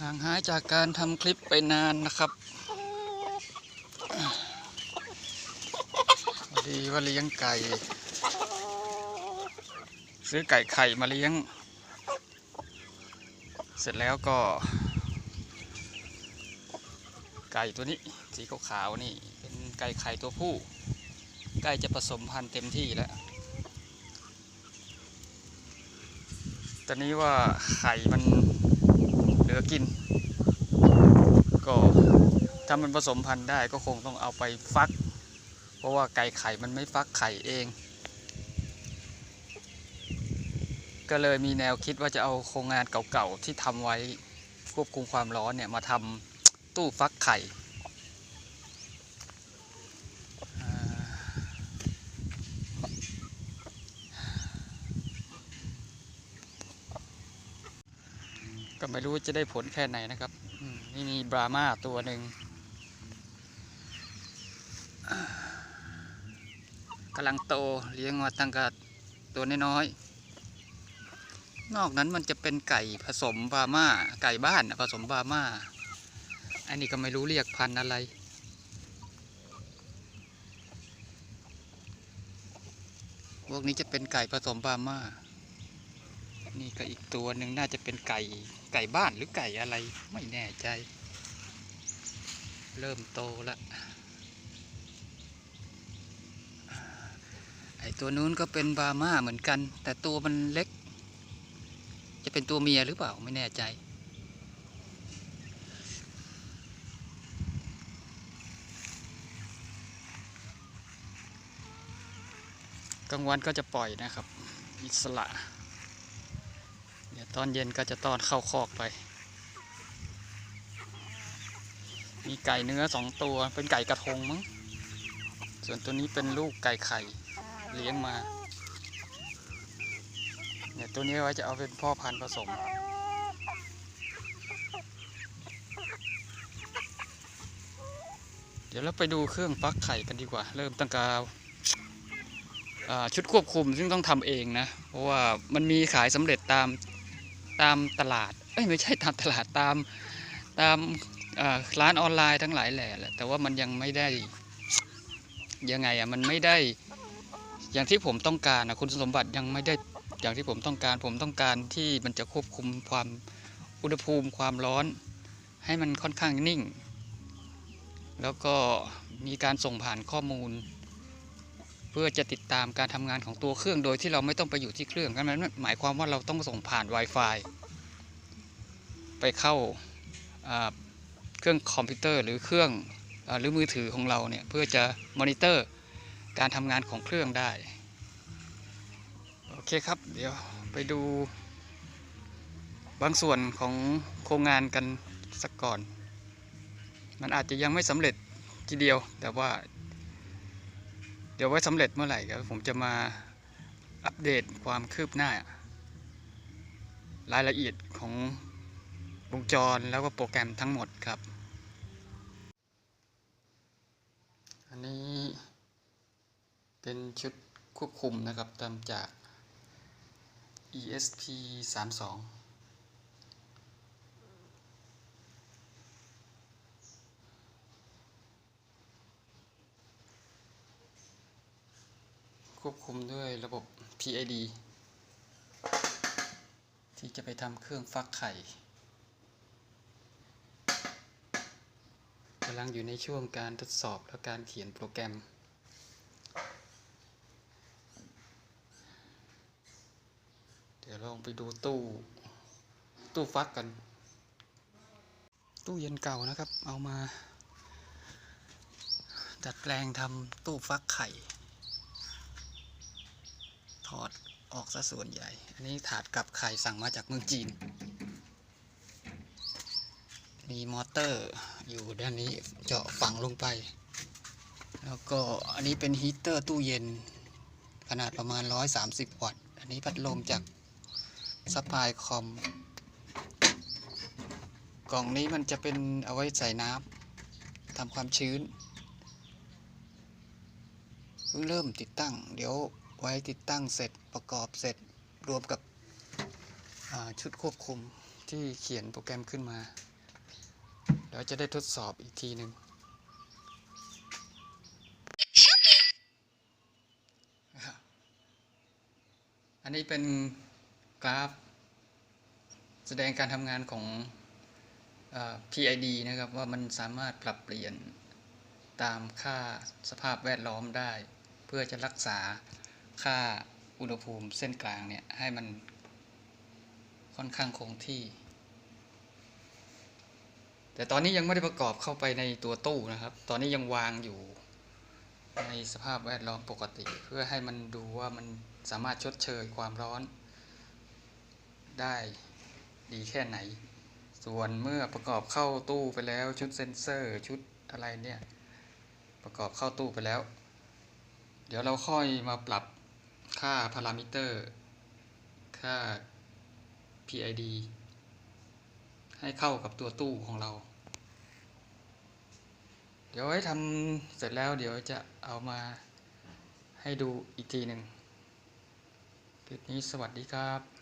ห่างหายจากการทำคลิปไปนานนะครับพอดีว่าเลี้ยงไก่ ซื้อไก่ไข่มาเลี้ยง เสร็จแล้วก็ ไก่ตัวนี้สีขาวๆนี่ เป็นไก่ไข่ตัวผู้ ใกล้จะผสมพันธุ์เต็มที่แล้วตอนนี้ว่าไข่มัน เหลือกิน ก็ถ้ามันผสมพันธุ์ได้ก็คงต้องเอาไปฟัก เพราะว่าไก่ไข่มันไม่ฟักไข่เอง ก็เลยมีแนวคิดว่าจะเอาโครงงานเก่าๆที่ทำไว้ควบคุมความร้อนเนี่ยมาทำตู้ฟักไข่ ก็ไม่รู้จะได้ผลแค่ไหนนะครับนี่มีบรามาตัวหนึ่งกำลังโตเลี้ยงมาตั้งแต่ตัวน้อยๆ นอกนั้นมันจะเป็นไก่ผสมบาม่าไก่บ้านผสมบาม่า อันนี้ก็ไม่รู้เรียกพันธุ์อะไร พวกนี้จะเป็นไก่ผสมบาม่า นี่ก็อีกตัวหนึ่งน่าจะเป็นไก่ ไก่บ้านหรือไก่อะไรไม่แน่ใจ เริ่มโตล้วไอตัวนู้นก็เป็นบาม่าเหมือนกัน แต่ตัวมันเล็ก จะเป็นตัวเมียหรือเปล่าไม่แน่ใจกลางวันก็จะปล่อยนะครับ อิสระ ดี๋ยวตอนเย็นก็จะต้อนเข้าคอกไป มีไก่เนื้อสองตัวเป็นไก่กระทงมั้ง ส่วนตัวนี้เป็นลูกไก่ไข่เลี้ยงมา เนี่ยตัวนี้ไว้จะเอาเป็นพ่อพันธุ์ผสมเดี๋ยวเราไปดูเครื่องฟักไข่กันดีกว่า เริ่มตั้งแต่ชุดควบคุมซึ่งต้องทำเองนะ เพราะว่ามันมีขายสำเร็จตาม ตามตลาดเอ้ยไม่ใช่ตามตลาดตามตามร้านออนไลน์ทั้งหลายแหล่แหละ แต่ว่ามันยังไม่ได้ยังไงอะมันไม่ได้อย่างที่ผมต้องการนะคุณสมบัติยังไม่ได้อย่างที่ผมต้องการ ผมต้องการที่มันจะควบคุมความอุณหภูมิความร้อน ให้มันค่อนข้างนิ่ง แล้วก็มีการส่งผ่านข้อมูล พื่อจะติดตามการทำงานของตัวเครื่องโดยที่เราไม่ต้องไปอยู่ที่เครื่องกันนั้นหมายความว่าเราต้องส่งผ่าน Wi-Fi ไปเข้าเครื่องคอมพิวเตอร์หรือเครื่องอหรือมือถือของเราเนี่ยเพื่อจะมอนิเตอร์การทำงานของเครื่องได้ โอเคครับ เดี๋ยวไปดูบางส่วนของโครงงานกันสักก่อน มันอาจจะยังไม่สำเร็จทีเดียวแต่ว่า เดี๋ยวไว้สำเร็จเมื่อไหร่เดี๋ยวผมจะมาอัปเดตความคืบหน้า รายละเอียดของวงจรแล้วก็โปรแกรมทั้งหมดครับ อันนี้เป็นชุดควบคุมนะครับตามจาก ESP 3 ควบคุมด้วยระบบ PID ที่จะไปทำเครื่องฟักไข่กำลังอยู่ในช่วงการทดสอบและการเขียนโปรแกรม เดี๋ยวลองไปดูตู้ ตู้ฟักกัน ตู้เย็นเก่านะครับ เอามา ดัดแปลงทำตู้ฟักไข่ ถอดออกซะส่วนใหญ่ อันนี้ถาดกับไข่สั่งมาจากเมืองจีน มีมอเตอร์อยู่ด้านนี้เจาะฝังลงไป แล้วก็อันนี้เป็นฮีเตอร์ตู้เย็น ขนาดประมาณ 130 วัตต์ อันนี้พัดลมจากซัพพลายคอม กล่องนี้มันจะเป็นเอาไว้ใส่น้ำทำความชื้นเพิ่งเริ่มติดตั้ง เดี๋ยว ไว้ติดตั้งเสร็จประกอบเสร็จรวมกับชุดควบคุมที่เขียนโปรแกรมขึ้นมา เดี๋ยวจะได้ทดสอบอีกทีหนึ่งอันนี้เป็นกราฟ แสดงการทำงานของอ PID นะครับว่ามันสามารถปรับเปลี่ยนตามค่าสภาพแวดล้อมได้ เพื่อจะรักษา ค่าอุณหภูมิเส้นกลางเนี่ยให้มันค่อนข้างคงที่ แต่ตอนนี้ยังไม่ได้ประกอบเข้าไปในตัวตู้นะครับ ตอนนี้ยังวางอยู่ในสภาพแวดล้อมปกติ เพื่อให้มันดูว่ามันสามารถชดเชยความร้อน ได้ดีแค่ไหน ส่วนเมื่อประกอบเข้าตู้ไปแล้วชุดเซนเซอร์ชุดอะไรเนี่ย ประกอบเข้าตู้ไปแล้ว เดี๋ยวเราค่อยมาปรับ ค่าพารามิเตอร์ ค่า PID ให้เข้ากับตัวตู้ของเรา เดี๋ยวให้ทำเสร็จแล้วเดี๋ยวจะเอามาให้ดูอีกทีหนึ่งคลิปนี้สวัสดีครับ